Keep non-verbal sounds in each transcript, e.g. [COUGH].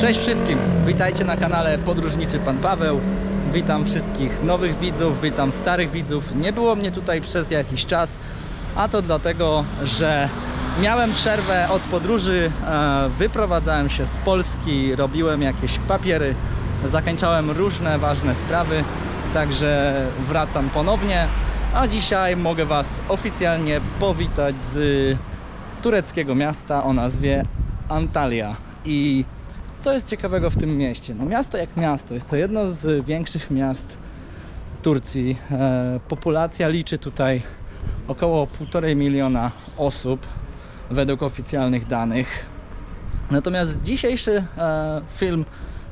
Cześć wszystkim, witajcie na kanale Podróżniczy Pan Paweł. Witam wszystkich nowych widzów, witam starych widzów. Nie było mnie tutaj przez jakiś czas, a to dlatego, że miałem przerwę od podróży, e, wyprowadzałem się z Polski, robiłem jakieś papiery, zakończałem różne ważne sprawy, także wracam ponownie, a dzisiaj mogę Was oficjalnie powitać z tureckiego miasta o nazwie Antalya. I co jest ciekawego w tym mieście? No miasto jak miasto, jest to jedno z większych miast Turcji. E, populacja liczy tutaj około 1,5 miliona osób według oficjalnych danych. Natomiast dzisiejszy e, film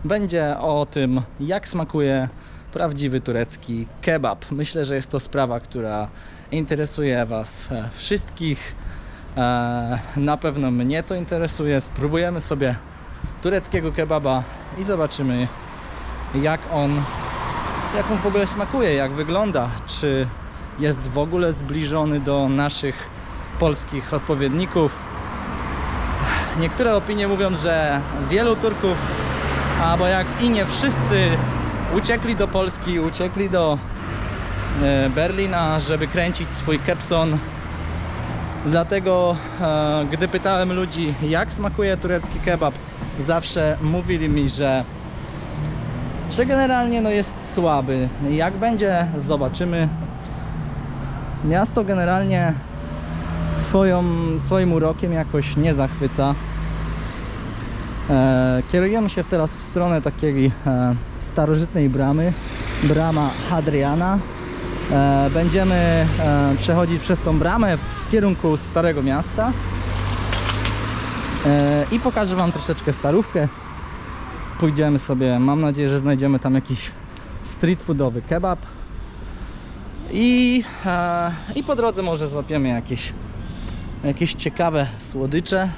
będzie o tym, jak smakuje prawdziwy turecki kebab. Myślę, że jest to sprawa, która interesuje Was e, wszystkich. Na pewno mnie to interesuje. Spróbujemy sobie tureckiego kebaba i zobaczymy, jak on, jak on w ogóle smakuje, jak wygląda. Czy jest w ogóle zbliżony do naszych polskich odpowiedników. Niektóre opinie mówią, że wielu Turków, albo jak i nie wszyscy, uciekli do Polski, uciekli do e, Berlina, żeby kręcić swój kepson. Dlatego, e, gdy pytałem ludzi, jak smakuje turecki kebab, zawsze mówili mi, że, że generalnie no jest słaby. Jak będzie, zobaczymy. Miasto generalnie swoją, swoim urokiem jakoś nie zachwyca. E, kierujemy się teraz w stronę takiej e, starożytnej bramy, brama Hadriana. E, będziemy e, przechodzić przez tą bramę w kierunku Starego Miasta e, i pokażę Wam troszeczkę starówkę. Pójdziemy sobie, mam nadzieję, że znajdziemy tam jakiś street foodowy kebab i, i po drodze może złapiemy jakieś, jakieś ciekawe słodycze.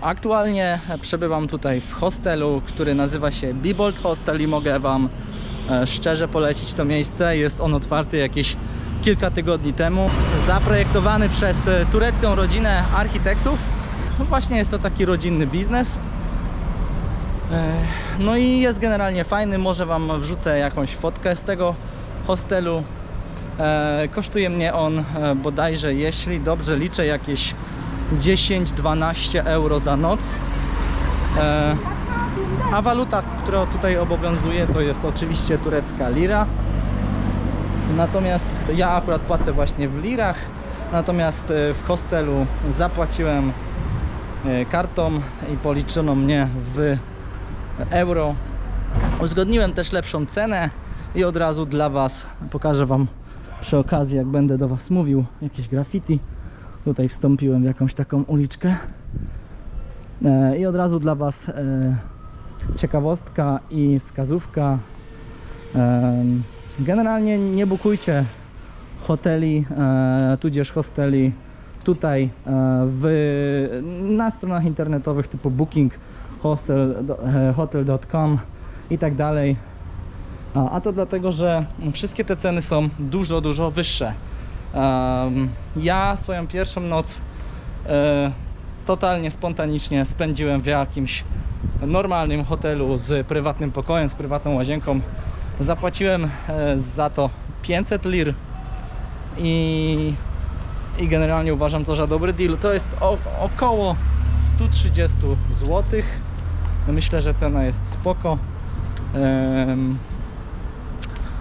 Aktualnie przebywam tutaj w hostelu, który nazywa się Bibold Hostel i mogę Wam szczerze polecić to miejsce. Jest on otwarty jakieś kilka tygodni temu. Zaprojektowany przez e, turecką rodzinę architektów. No właśnie jest to taki rodzinny biznes. E, No i jest generalnie fajny. Może Wam wrzucę jakąś fotkę z tego hostelu. E, Kosztuje mnie on e, bodajże, jeśli dobrze liczę, jakieś 10-12 euro za noc. A waluta, która tutaj obowiązuje, to jest oczywiście turecka lira. Natomiast ja akurat płacę właśnie w lirach. Natomiast e, w hostelu zapłaciłem e, kartą i policzono mnie w euro. Uzgodniłem też lepszą cenę i od razu dla Was pokażę Wam przy okazji, jak będę do Was mówił, jakieś graffiti. Tutaj wstąpiłem w jakąś taką uliczkę. E, I od razu dla Was ciekawostka i wskazówka. Generalnie nie bukujcie hoteli, e, tudzież hosteli tutaj e, w, na stronach internetowych typu Booking, hostel, e, hotel.com i tak dalej. A, to dlatego, że wszystkie te ceny są dużo, dużo wyższe. Ja swoją pierwszą noc totalnie spontanicznie spędziłem w jakimś normalnym hotelu z prywatnym pokojem, z prywatną łazienką. Zapłaciłem e, za to 500 lir i, i generalnie uważam to za dobry deal. To jest o, około 130 zł. Myślę, że cena jest spoko.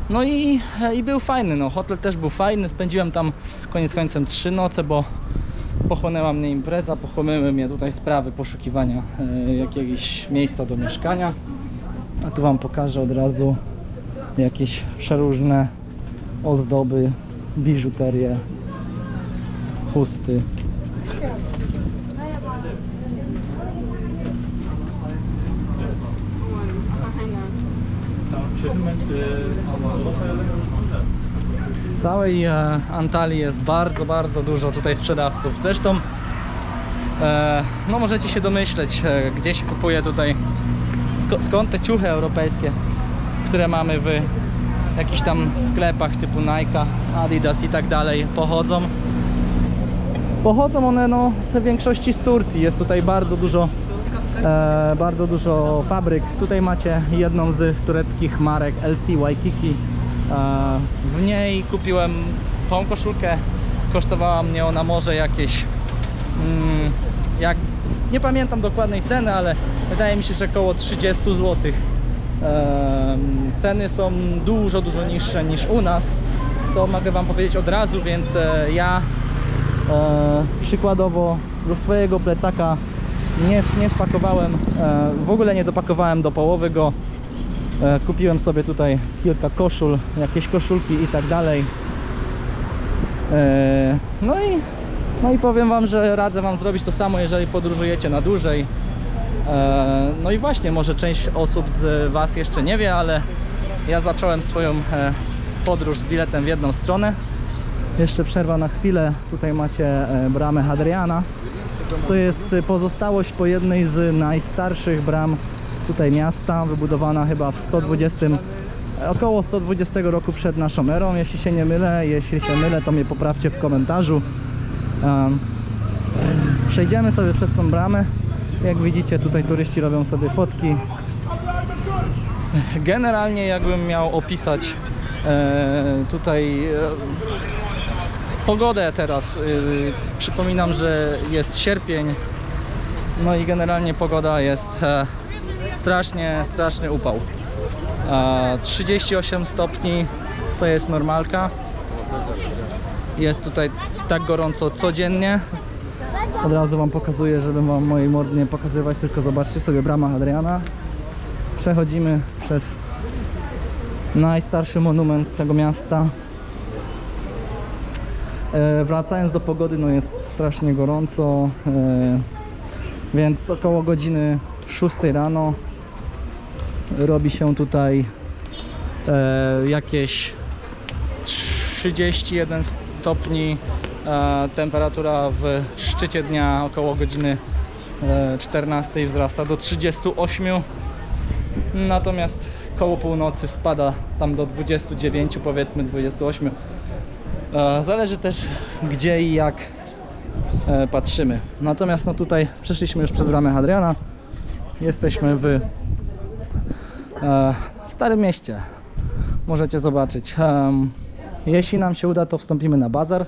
No i, i był fajny, no hotel też był fajny, spędziłem tam koniec końcem trzy noce, bo pochłonęła mnie impreza, pochłonęły mnie tutaj sprawy poszukiwania e, jakiegoś miejsca do mieszkania. A tu Wam pokażę od razu jakieś przeróżne ozdoby, biżuterię, chusty. Całej e, Antalii jest bardzo, bardzo dużo tutaj sprzedawców. Zresztą, e, no możecie się domyśleć, e, gdzie się kupuje tutaj, skąd te ciuchy europejskie, które mamy w jakichś tam sklepach typu Nike, Adidas i tak dalej pochodzą. Pochodzą one no w większości z Turcji. Jest tutaj bardzo dużo e, bardzo dużo fabryk. Tutaj macie jedną z tureckich marek LC Waikiki. E, w niej kupiłem tą koszulkę. Kosztowała mnie ona może jakieś mm, jak nie pamiętam dokładnej ceny, ale wydaje mi się, że około 30 zł. Ceny są dużo, dużo niższe niż u nas. To mogę Wam powiedzieć od razu, więc e, ja e, przykładowo do swojego plecaka nie, nie spakowałem, e, w ogóle nie dopakowałem do połowy go. E, kupiłem sobie tutaj kilka koszul, jakieś koszulki i tak dalej. E, no i no i powiem Wam, że radzę Wam zrobić to samo, jeżeli podróżujecie na dłużej. E, No i właśnie, może część osób z Was jeszcze nie wie, ale ja zacząłem swoją podróż z biletem w jedną stronę. Jeszcze przerwa na chwilę. Tutaj macie bramę Hadriana. To jest pozostałość po jednej z najstarszych bram tutaj miasta, wybudowana chyba w 120, e, około 120 roku przed naszą erą, jeśli się nie mylę. Jeśli się mylę, to mnie poprawcie w komentarzu. Em, Przejdziemy sobie przez tą bramę. Jak widzicie, tutaj turyści robią sobie fotki. Generalnie, jakbym miał opisać e, tutaj e, pogodę teraz, e, przypominam, że jest sierpień. No i generalnie pogoda jest strasznie, straszny upał. E, 38 stopni to jest normalka. Jest tutaj tak gorąco codziennie. Od razu Wam pokazuję, żeby Wam mojej mordy nie pokazywać, tylko zobaczcie sobie bramę Adriana. Przechodzimy przez najstarszy monument tego miasta. E, wracając do pogody, no jest strasznie gorąco, e, więc około godziny 6 rano. Robi się tutaj e, jakieś 31 stopni e, temperatura w szczycie dnia około godziny e, 14 wzrasta do 38 natomiast koło północy spada tam do 29 powiedzmy 28 e, zależy też gdzie i jak e, patrzymy. Natomiast no tutaj przeszliśmy już przez bramę Hadriana jesteśmy w e, Starym Mieście. Możecie zobaczyć. Jeśli nam się uda to wstąpimy na bazar.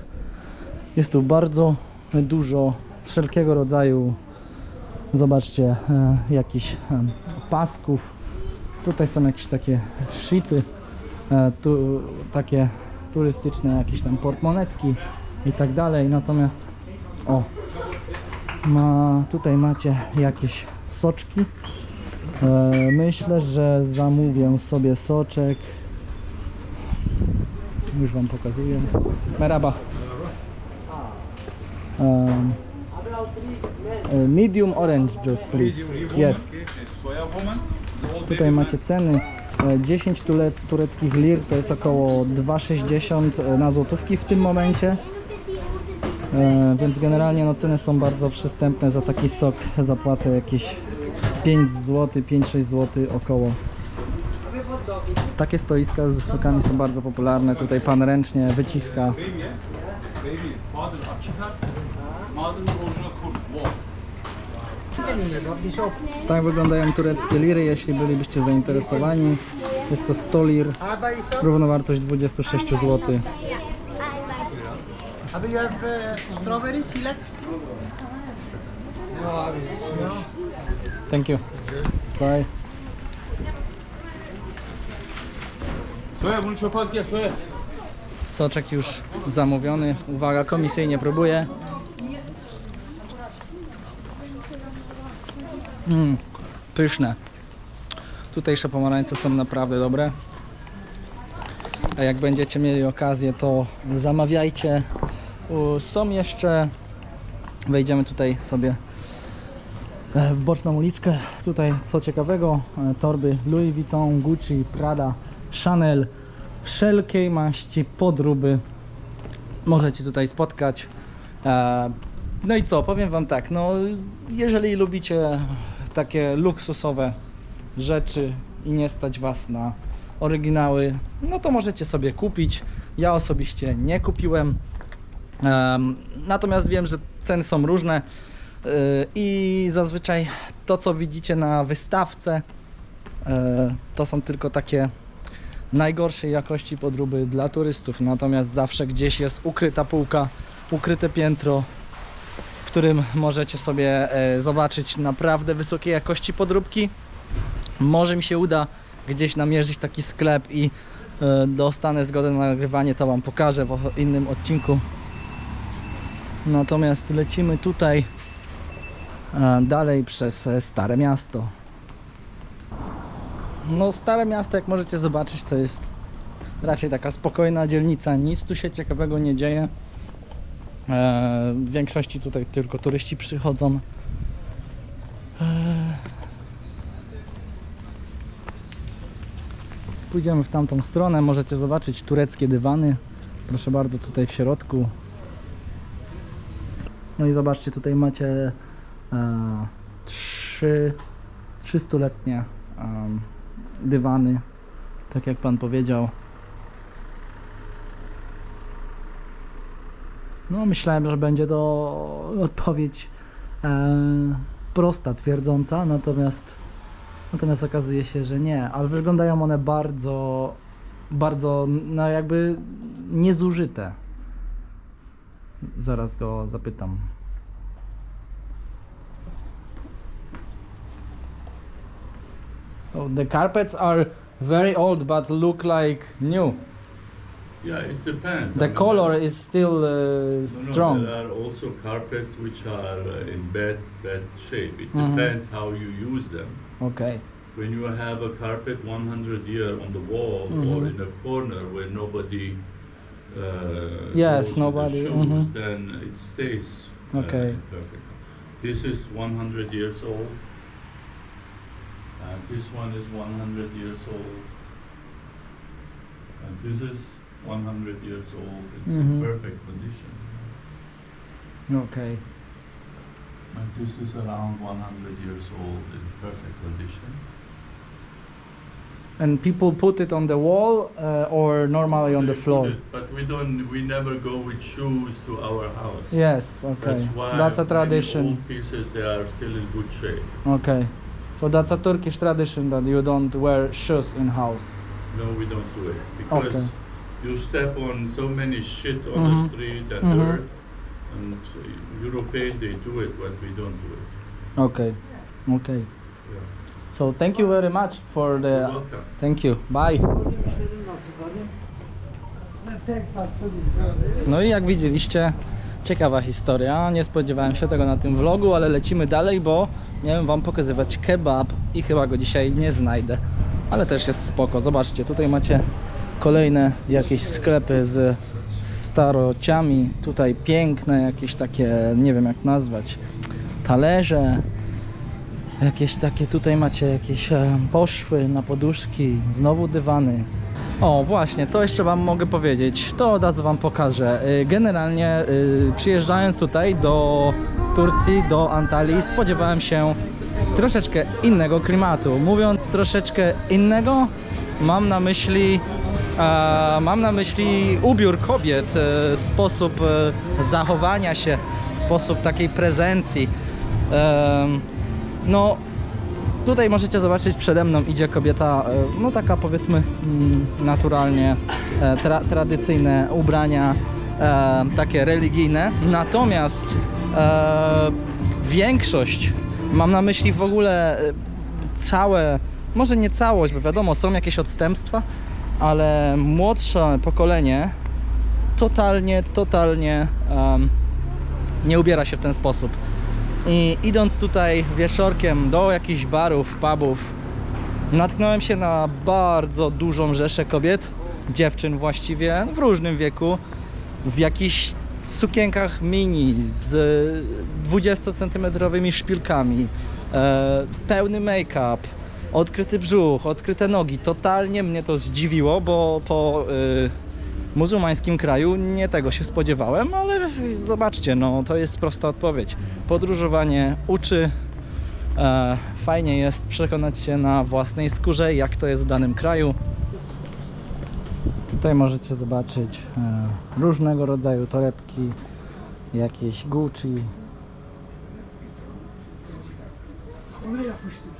Jest tu bardzo dużo wszelkiego rodzaju zobaczcie e, jakichś pasków tutaj są jakieś takie shity e, tu takie turystyczne jakieś tam portmonetki i tak dalej. Natomiast o ma, tutaj macie jakieś soczki. E, myślę, że zamówię sobie soczek. Już wam pokazuję. Merhaba. Um, e, medium orange juice please. Yes. Tutaj macie ceny. E, 10 tule, tureckich lir to jest około 2,60 na złotówki w tym momencie. E, więc generalnie no, ceny są bardzo przystępne. Za taki sok zapłacę jakieś 5 zł, 5-6 zł około. Takie stoiska z sokami są bardzo popularne. Tutaj pan ręcznie wyciska. Tak wyglądają tureckie liry, jeśli bylibyście zainteresowani. Jest to 100 lir, równowartość 26 zł. Abi you have strawberry? No, abi. No. Thank you. Bye. Soya bunu çöpe at gel soya. Soczek już zamówiony. Uwaga, komisyjnie próbuję. Mm, pyszne. Tutejsze pomarańcze są naprawdę dobre. A jak będziecie mieli okazję, to zamawiajcie. Są jeszcze. Wejdziemy tutaj sobie w boczną uliczkę. Tutaj co ciekawego, e, torby Louis Vuitton, Gucci, Prada, Chanel, wszelkiej maści podróby możecie tutaj spotkać. E, No i co, powiem Wam tak, no jeżeli lubicie takie luksusowe rzeczy i nie stać Was na oryginały, no to możecie sobie kupić. Ja osobiście nie kupiłem. Em, Natomiast wiem, że ceny są różne. Yy, I zazwyczaj to, co widzicie na wystawce, yy, to są tylko takie najgorszej jakości podróby dla turystów. Natomiast zawsze gdzieś jest ukryta półka, ukryte piętro, w którym możecie sobie e, zobaczyć naprawdę wysokiej jakości podróbki. Może mi się uda gdzieś namierzyć taki sklep i e, dostanę zgodę na nagrywanie, to Wam pokażę w innym odcinku. Natomiast lecimy tutaj dalej przez e, Stare Miasto. No Stare Miasto, jak możecie zobaczyć, to jest raczej taka spokojna dzielnica, nic tu się ciekawego nie dzieje. E, w większości tutaj tylko turyści przychodzą. E, Pójdziemy w tamtą stronę, możecie zobaczyć tureckie dywany. Proszę bardzo, tutaj w środku. No i zobaczcie, tutaj macie e, trzy 300-letnie em, dywany, tak jak pan powiedział. No, myślałem, że będzie to odpowiedź e, prosta, twierdząca, natomiast natomiast okazuje się, że nie, ale wyglądają one bardzo bardzo no jakby niezużyte. Zaraz go zapytam. Oh, the carpets are very old but look like new. Yeah, it depends. I The mean, color is still uh, no, no, strong. there are also carpets which are uh, in bad bad shape. It Mhm. depends how you use them. Okay. When you have a carpet 100 year on the wall or Mhm. in a corner where nobody uh, Yes, the nobody, shoes, mhm. then it stays uh, Okay. perfect. This is 100 years old. And this one is 100 years old. And this is 100 years old. It's Mhm. in perfect condition. Okay. And this is around 100 years old in perfect condition. And people put it on the wall uh, or normally on They the put floor? it- But we don't, we never go with shoes to our house. Yes, okay. That's why That's a many tradition. old pieces, they are still in good shape. Okay. So that's a Turkish tradition that you don't wear shoes in house. No, we don't do it because Okay. you step on so many shit on Mhm. the street and Mhm. dirt. And uh, European, they do it, but we don't do it. Okay. Okay. Yeah. So thank you very much for the. You're welcome. Thank you. Bye. Gördüğüm işlerim nasıl tabii? Ben pek farklı bir No i jak widzieliście, ciekawa historia. Nie spodziewałem się tego na tym vlogu, ale lecimy dalej, bo miałem wam pokazywać kebab i chyba go dzisiaj nie znajdę. Ale też jest spoko. Zobaczcie, tutaj macie kolejne jakieś sklepy z starociami. Tutaj piękne jakieś takie, nie wiem jak nazwać, talerze. Jakieś takie, tutaj macie jakieś poszwy na poduszki, znowu dywany. O, właśnie, to jeszcze Wam mogę powiedzieć. To od razu Wam pokażę. Y, Generalnie y, przyjeżdżając tutaj do Turcji, do Antalii, spodziewałem się troszeczkę innego klimatu. Mówiąc troszeczkę innego, mam na myśli mam na myśli ubiór kobiet, e, sposób zachowania się, sposób takiej prezencji. No, Tutaj możecie zobaczyć przede mną idzie kobieta, e, no taka powiedzmy mm, naturalnie e, tra tradycyjne ubrania, e, takie religijne. Natomiast większość, mam na myśli w ogóle całe, może nie całość, bo wiadomo, są jakieś odstępstwa, ale młodsze pokolenie totalnie, totalnie nie ubiera się w ten sposób. I idąc tutaj wieczorkiem do jakichś barów, pubów, natknąłem się na bardzo dużą rzeszę kobiet, dziewczyn właściwie, w różnym wieku, w jakichś sukienkach mini z 20-centymetrowymi szpilkami, e, pełny make-up, odkryty brzuch, odkryte nogi. Totalnie mnie to zdziwiło, bo po y, muzułmańskim kraju nie tego się spodziewałem, ale zobaczcie, no to jest prosta odpowiedź. Podróżowanie uczy. E, fajnie jest przekonać się na własnej skórze, jak to jest w danym kraju. Tutaj możecie zobaczyć e, różnego rodzaju torebki, jakieś Gucci. Ona yapıştır.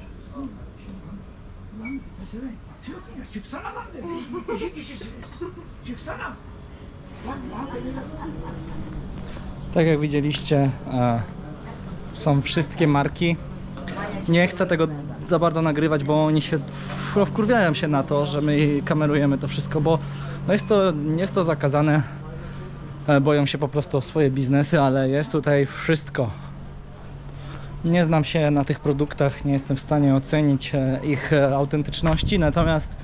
Çıksana lan dedi. Tak jak widzieliście, e, są wszystkie marki. Nie chcę tego za bardzo nagrywać, bo oni się wkurwiają się na to, że my kamerujemy to wszystko, bo no jest, to, jest to zakazane. E, Boją się po prostu o swoje biznesy, ale jest tutaj wszystko. Nie znam się na tych produktach, nie jestem w stanie ocenić e, ich autentyczności, natomiast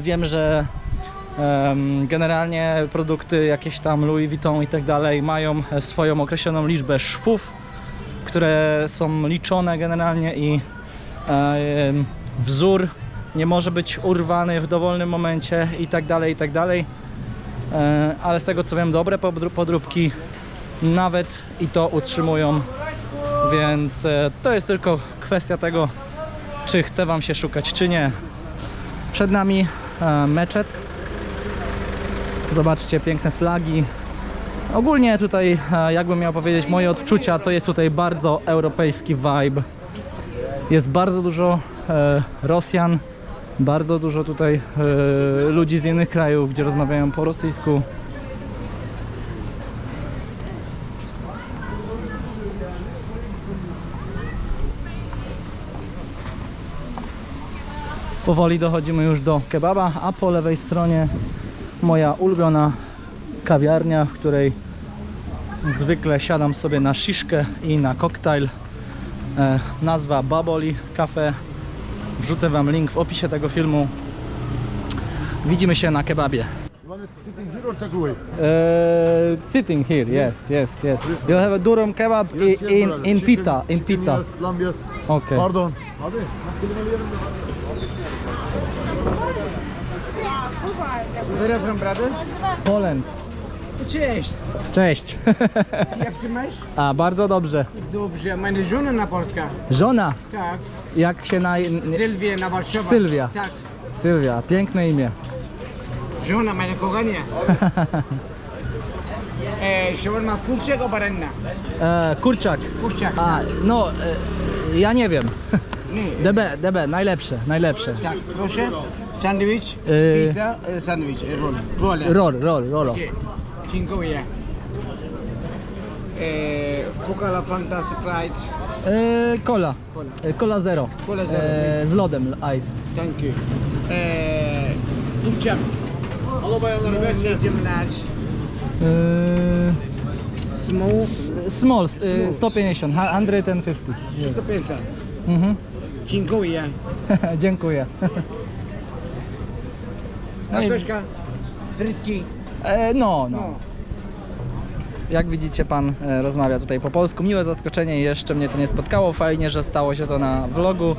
wiem, że Generalnie produkty jakieś tam Louis Vuitton i tak dalej mają e, swoją określoną liczbę szwów, które są liczone generalnie i e, wzór nie może być urwany w dowolnym momencie i tak dalej, i tak dalej. E, Ale z tego co wiem, dobre podró- podróbki nawet i to utrzymują, więc e, to jest tylko kwestia tego, czy chce Wam się szukać, czy nie. Przed nami e, meczet. Zobaczcie, piękne flagi. Ogólnie tutaj, e, jakbym miał powiedzieć, moje odczucia, to jest tutaj bardzo europejski vibe. Jest bardzo dużo e, Rosjan, bardzo dużo tutaj ludzi z innych krajów, gdzie rozmawiają po rosyjsku. Powoli dochodzimy już do kebaba, a po lewej stronie moja ulubiona kawiarnia, w której zwykle siadam sobie na sziszkę i na koktajl. E, nazwa Baboli Cafe. Wrzucę Wam link w opisie tego filmu. Widzimy się na kebabie. Sitting here or take away? Uh, sitting here, yes, yes, yes. You have a durum kebab i- Yes, yes, in, brother. in pita, in chicken pita. Yes, lamb yes. Okay. Pardon. Abi, Where from brother? Poland. Cześć. Cześć. Jak się masz? A, bardzo dobrze. Dobrze, meine żona na Polska. Żona, Tak. jak się na... Sylwia na Warszawa. Sylwia. Tak. Sylwia, piękne imię. Żona, meine kochanie. [LAUGHS] e, shawarma kurczak o baranna? E, kurczak. Kurczak. A, no, e, ja nie wiem. Nie. DB, DB, najlepsze, najlepsze. Tak, proszę. Sandwich, E, pita, e, sandwich, e, roll. Roll. Roll, roll, rolo. Okej. Dziękuję. E, Coca-Cola, Fanta, Sprite. E, cola. Cola. E, cola zero. Cola zero. E, z lodem ice. Thank you. E, kurczak. Halo bayanlar. Medium large. E, Small. s- small, e, 150, 150. Yes. 150. Mhm. Dziękuję. [LAUGHS] Dziękuję. [LAUGHS] No, i, frytki. e, no, no. No. Jak widzicie, pan e, rozmawia tutaj po polsku. Miłe zaskoczenie, jeszcze mnie to nie spotkało. Fajnie, że stało się to na vlogu.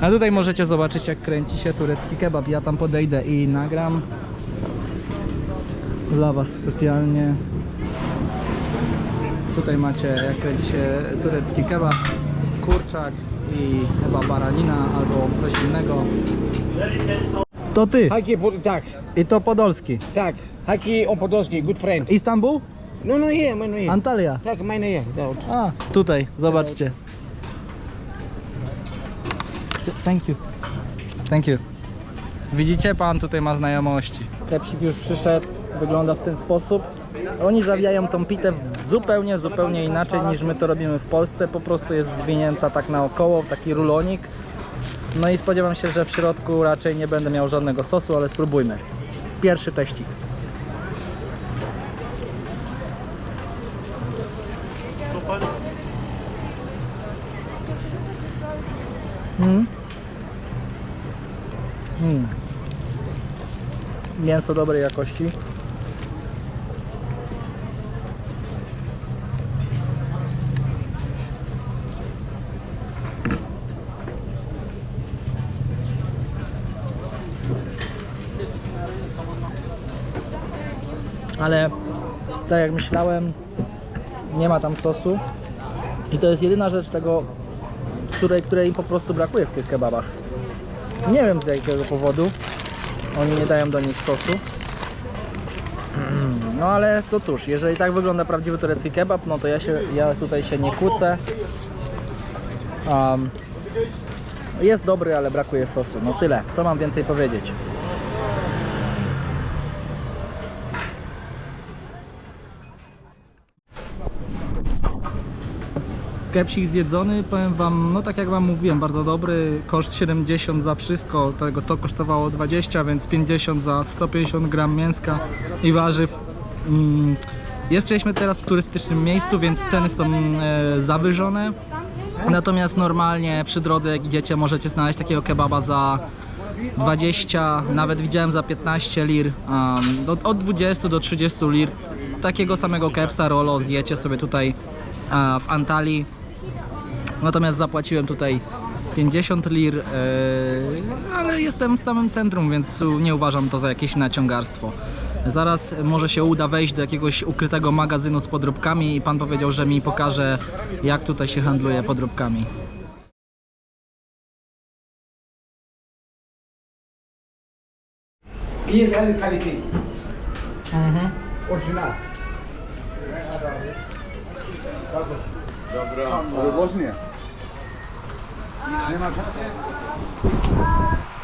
A tutaj możecie zobaczyć, jak kręci się turecki kebab. Ja tam podejdę i nagram dla Was specjalnie. Tutaj macie, jak kręci się turecki kebab, kurczak i chyba baranina albo coś innego. To ty Haki, po- tak, i to podolski. tak. Haki Opodolski, good friend. Istanbul? No, no je, no je. Antalya. Tak, meine je. Dobrze. A, tutaj, zobaczcie. Thank you. Thank you. Widzicie, pan tutaj ma znajomości. Kepsik już przyszedł, wygląda w ten sposób. Oni zawijają tą pitę zupełnie, zupełnie inaczej niż my to robimy w Polsce. Po prostu jest zwinięta tak naokoło, taki rulonik. No i spodziewam się, że w środku raczej nie będę miał żadnego sosu, ale spróbujmy. Pierwszy teścik. Mm. Mm. Mięso dobrej jakości. Ale tak jak myślałem, nie ma tam sosu. I to jest jedyna rzecz tego, której, której po prostu brakuje w tych kebabach. Nie wiem z jakiego powodu oni nie dają do nich sosu. [CLEARS THROAT] No ale to cóż, jeżeli tak wygląda prawdziwy turecki kebab, no to ja, się, ja tutaj się nie kłócę. Um, Jest dobry, ale brakuje sosu. No tyle. Co mam więcej powiedzieć? Kepsik zjedzony, powiem wam, no tak jak wam mówiłem, bardzo dobry, koszt 70 za wszystko, tego to kosztowało 20, więc 50 za 150 gram mięska i warzyw. Mm, Jesteśmy teraz w turystycznym miejscu, więc ceny są e, zawyżone. Natomiast normalnie przy drodze jak idziecie możecie znaleźć takiego kebaba za 20, nawet widziałem za 15 lir, um, od, od 20 do 30 lir. Takiego samego kepsa, rolo zjecie sobie tutaj w Antalii. Natomiast zapłaciłem tutaj 50 lir, e, ale jestem w samym centrum, więc nie uważam to za jakieś naciągarstwo. Zaraz może się uda wejść do jakiegoś ukrytego magazynu z podróbkami i pan powiedział, że mi pokaże jak tutaj się handluje podróbkami. El kalite. Orijinal. Bosnia.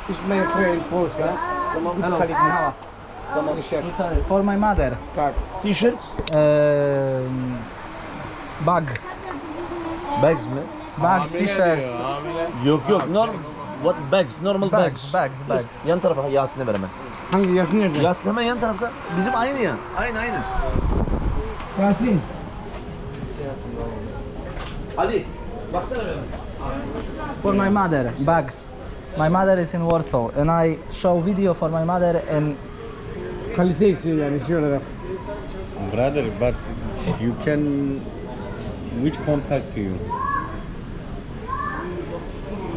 Is mijn vriend Polska. Hello. For my mother. Tak. T-shirts? Um, bags. Bags mi? Bags, t-shirts. Yok yok. Norm What bags? Normal Bags, bags. bags, bags. Yan tarafa Yasin'e ver hemen. Hangi Yasin nerede? Yasin hemen yan tarafta. Bizim aynı ya. Aynı aynı. Yasin. Ali. Baksana benim. For my mother, bags. My mother is in Warsaw and I show video for my mother and Kalite istiyor yani şey olarak. Brother, but you can which contact to you?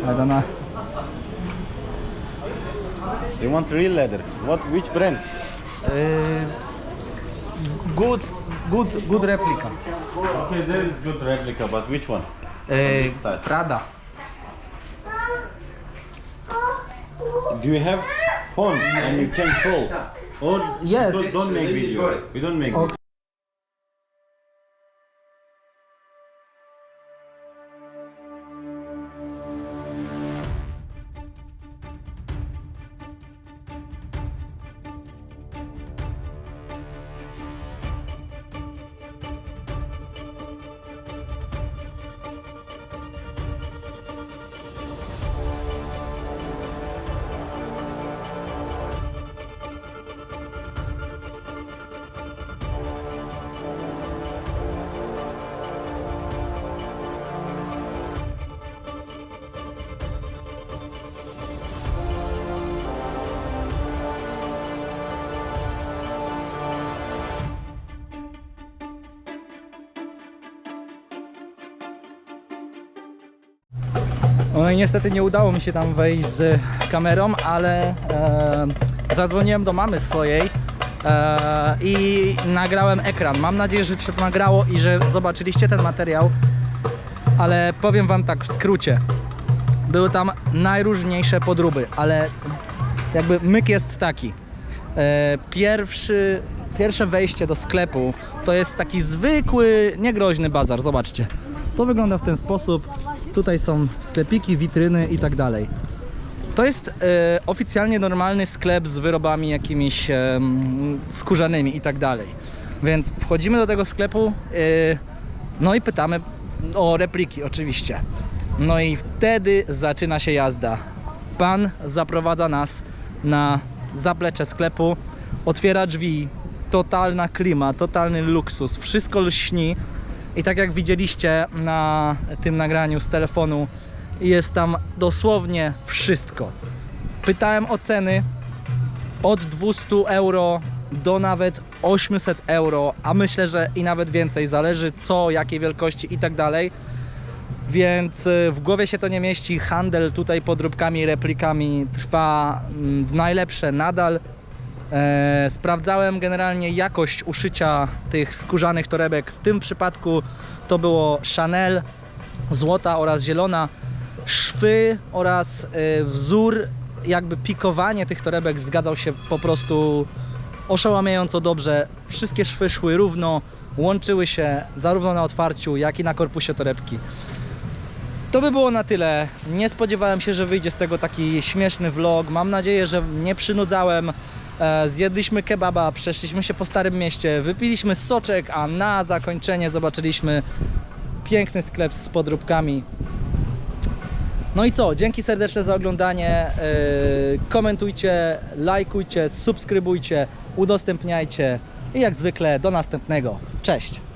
I don't know. You want real leather? What which brand? Uh, good, good, good replica. Okay, there is good replica, but which one? Uh, Prada. Do you have phone and you can call? Or Yes. don't, don't make video. We don't make Okay. No i niestety nie udało mi się tam wejść z kamerą, ale e, zadzwoniłem do mamy swojej e, i nagrałem ekran. Mam nadzieję, że się to nagrało i że zobaczyliście ten materiał, ale powiem wam tak w skrócie. Były tam najróżniejsze podróby, ale jakby myk jest taki. E, pierwszy, pierwsze wejście do sklepu to jest taki zwykły, niegroźny bazar. Zobaczcie. To wygląda w ten sposób. Tutaj są sklepiki, witryny i tak dalej. To jest e, oficjalnie normalny sklep z wyrobami jakimiś e, skórzanymi i tak dalej. Więc wchodzimy do tego sklepu, e, no i pytamy o repliki oczywiście. No i wtedy zaczyna się jazda. Pan zaprowadza nas na zaplecze sklepu, otwiera drzwi, totalna klima, totalny luksus, wszystko lśni. I tak jak widzieliście na tym nagraniu z telefonu, jest tam dosłownie wszystko. Pytałem o ceny od 200 euro do nawet 800 euro, a myślę, że i nawet więcej, zależy co, jakiej wielkości i tak dalej. Więc y, w głowie się to nie mieści. Handel tutaj podróbkami, replikami trwa mm, w najlepsze nadal. E, sprawdzałem generalnie jakość uszycia tych skórzanych torebek. W tym przypadku to było Chanel, złota oraz zielona. Szwy oraz e, wzór, jakby pikowanie tych torebek zgadzał się po prostu oszałamiająco dobrze. Wszystkie szwy szły równo, łączyły się zarówno na otwarciu, jak i na korpusie torebki. To by było na tyle. Nie spodziewałem się, że wyjdzie z tego taki śmieszny vlog. Mam nadzieję, że nie przynudzałem. E, Zjedliśmy kebaba, przeszliśmy się po Starym Mieście, wypiliśmy soczek, a na zakończenie zobaczyliśmy piękny sklep z podróbkami. No i co? Dzięki serdeczne za oglądanie. Yy, komentujcie, lajkujcie, subskrybujcie, udostępniajcie i jak zwykle do następnego. Cześć!